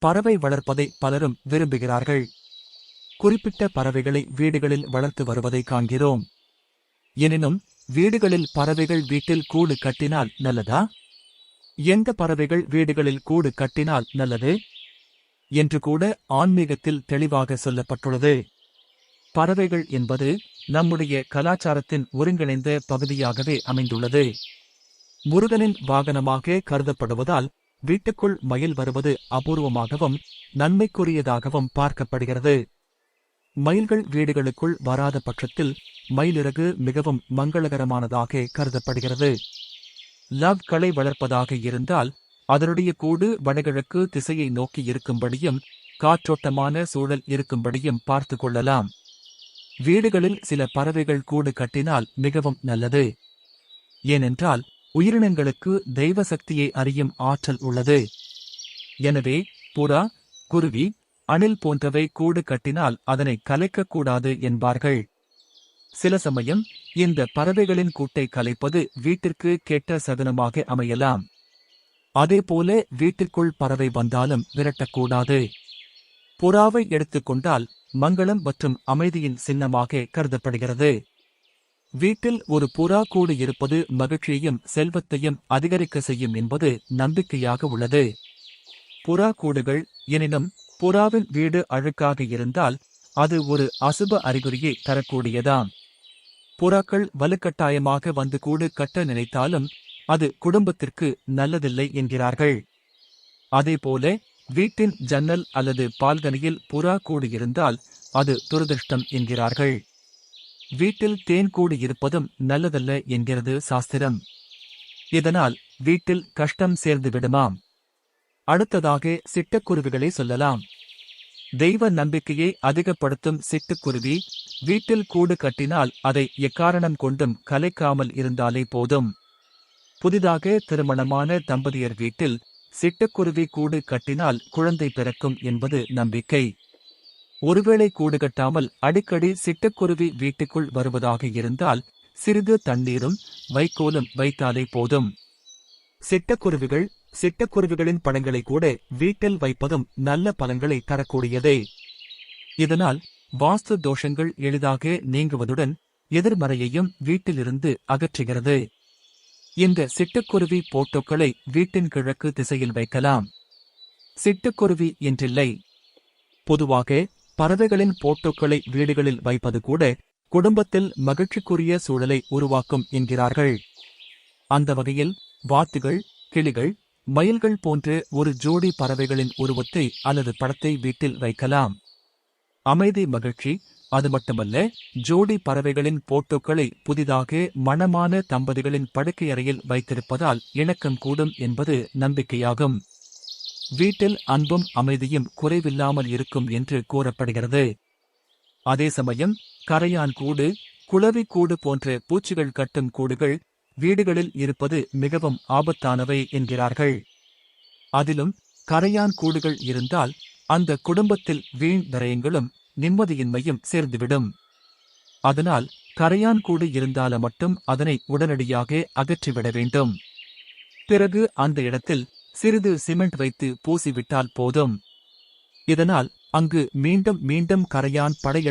பறவை வளர்ப்பதை பலரும் விரும்புகிறார்கள். குறிப்பிட்ட பறவைகளை வீடுகளில் வளர்த்து வருவதை காண்கிறோம். எனினும் வீடுகளில் பறவைகள் வீட்டில் கூடு கட்டினால் நல்லதா? எந்த பறவைகள் வீடுகளில் கூடு கட்டினால் நல்லது? என்று கூட ஆன்மீகத்தில் தெளிவாக சொல்லப்பட்டுள்ளது. பறவைகள் என்பது நம்முடைய கலாச்சாரத்தின் ஒருங்கிணைந்த பகுதியாகவே அமைந்துள்ளது. முருகனின் வாகனமாக கருதப்படுவதால் வீட்டுக்குள் மயில் வருவது அபூர்வமாகவும் நன்மைக்குரியதாகவும் பார்க்கப்படுகிறது. மயில்கள் வீடுகளுக்குள் வராத பட்சத்தில் மயிலிறகு மிகவும் மங்களகரமானதாக கருதப்படுகிறது. லவ் களை வளர்ப்பதாக இருந்தால் அதனுடைய கூடு வடகிழக்கு திசையை நோக்கி இருக்கும்படியும் காற்றோட்டமான சூழல் இருக்கும்படியும் பார்த்து கொள்ளலாம். வீடுகளில் சில பறவைகள் கூடு கட்டினால் மிகவும் நல்லது. ஏனென்றால் உயிரினங்களுக்கு தெய்வ சக்தியை அறியும் ஆற்றல் உள்ளது. எனவே புறா குருவி அணில் போன்றவை கூடு கட்டினால் அதனை கலைக்கக்கூடாது என்பார்கள். சில சமயம் இந்த பறவைகளின் கூட்டை கலைப்பது வீட்டிற்கு கெட்ட சகுனமாக அமையலாம். அதேபோல வீட்டிற்குள் பறவை வந்தாலும் விரட்டக்கூடாது. புறாவை எடுத்துக்கொண்டால் மங்களம் மற்றும் அமைதியின் சின்னமாக கருதப்படுகிறது. வீட்டில் ஒரு புறா கூடு இருப்பது மகிழ்ச்சியையும் செல்வத்தையும் அதிகரிக்க செய்யும் என்பது நம்பிக்கையாக உள்ளது. புறா கூடுகள் எனினும் புறாவின் வீடு அழுக்காக இருந்தால் அது ஒரு அசுப அறிகுறியை தரக்கூடியதாம். புறாக்கள் வலுக்கட்டாயமாக வந்து கூடு கட்ட நினைத்தாலும் அது குடும்பத்திற்கு நல்லதில்லை என்கிறார்கள். அதேபோல வீட்டின் ஜன்னல் அல்லது பால்கனியில் புறா கூடு இருந்தால் அது துரதிருஷ்டம் என்கிறார்கள். வீட்டில் தேன் கூடு இருப்பதும் நல்லதல்ல என்கிறது சாஸ்திரம். இதனால் வீட்டில் கஷ்டம் சேர்ந்து விடுமாம். அடுத்ததாக சிட்டுக்குருவிகளை சொல்லலாம். தெய்வ நம்பிக்கையை அதிகப்படுத்தும் சிட்டுக்குருவி வீட்டில் கூடு கட்டினால் அதை எக்காரணம் கொண்டும் கலைக்காமல் இருந்தாலே போதும். புதிதாக திருமணமான தம்பதியர் வீட்டில் சிட்டுக்குருவி கூடு கட்டினால் குழந்தை பிறக்கும் என்பது நம்பிக்கை. ஒருவேளை கூடு கட்டாமல் அடிக்கடி சிட்டுக்குருவி வீட்டுக்குள் வருவதாக இருந்தால் சிறிது தண்ணீரும் வைக்கோலும் வைத்தாலே போதும். சிட்டக்குருவிகள் சிட்டக்குருவிகளின் பழங்களை கூட வீட்டில் வைப்பதும் நல்ல பலன்களை தரக்கூடியதே. இதனால் வாஸ்து தோஷங்கள் எளிதாக நீங்குவதுடன் எதிர்மறையையும் வீட்டிலிருந்து அகற்றுகிறது. இந்த சிட்டுக்குருவி போட்டோக்களை வீட்டின் கிழக்கு திசையில் வைக்கலாம். சிட்டுக்குருவி என்றில்லை. பொதுவாக பறவைகளின் போட்டோக்களை வீடுகளில் வைப்பது கூட குடும்பத்தில் மகிழ்ச்சிக்குரிய சூழலை உருவாக்கும் என்கிறார்கள். அந்த வகையில் வாத்துகள் கிளிகள் மயில்கள் போன்ற ஒரு ஜோடி பறவைகளின் உருவத்தை அல்லது படத்தை வீட்டில் வைக்கலாம். அமைதி மகிழ்ச்சி அது மட்டுமல்ல ஜோடி பறவைகளின் போட்டோக்களை புதிதாக மணமான தம்பதிகளின் படுக்கை அறையில் வைத்திருப்பதால் இணக்கம் கூடும் என்பது நம்பிக்கையாகும். வீட்டில் அன்பும் அமைதியும் குறைவில்லாமல் இருக்கும் என்று கூறப்படுகிறது. அதே சமயம் கரையான் கூடு குளவி கூடு போன்ற பூச்சிகள் கட்டும் கூடுகள் வீடுகளில் இருப்பது மிகவும் ஆபத்தானவை என்கிறார்கள். அதிலும் கரையான் கூடுகள் இருந்தால் அந்த குடும்பத்தில் வீண் விரயங்களும் நிம்மதியின்மையும் சேர்ந்துவிடும். அதனால் கரையான் கூடு இருந்தால மட்டும் அதனை உடனடியாக அகற்றிவிட வேண்டும். பிறகு அந்த இடத்தில் சிறிது சிமெண்ட் வைத்து பூசிவிட்டால் போதும். இதனால் அங்கு மீண்டும் மீண்டும் கரையான் படையெடுத்து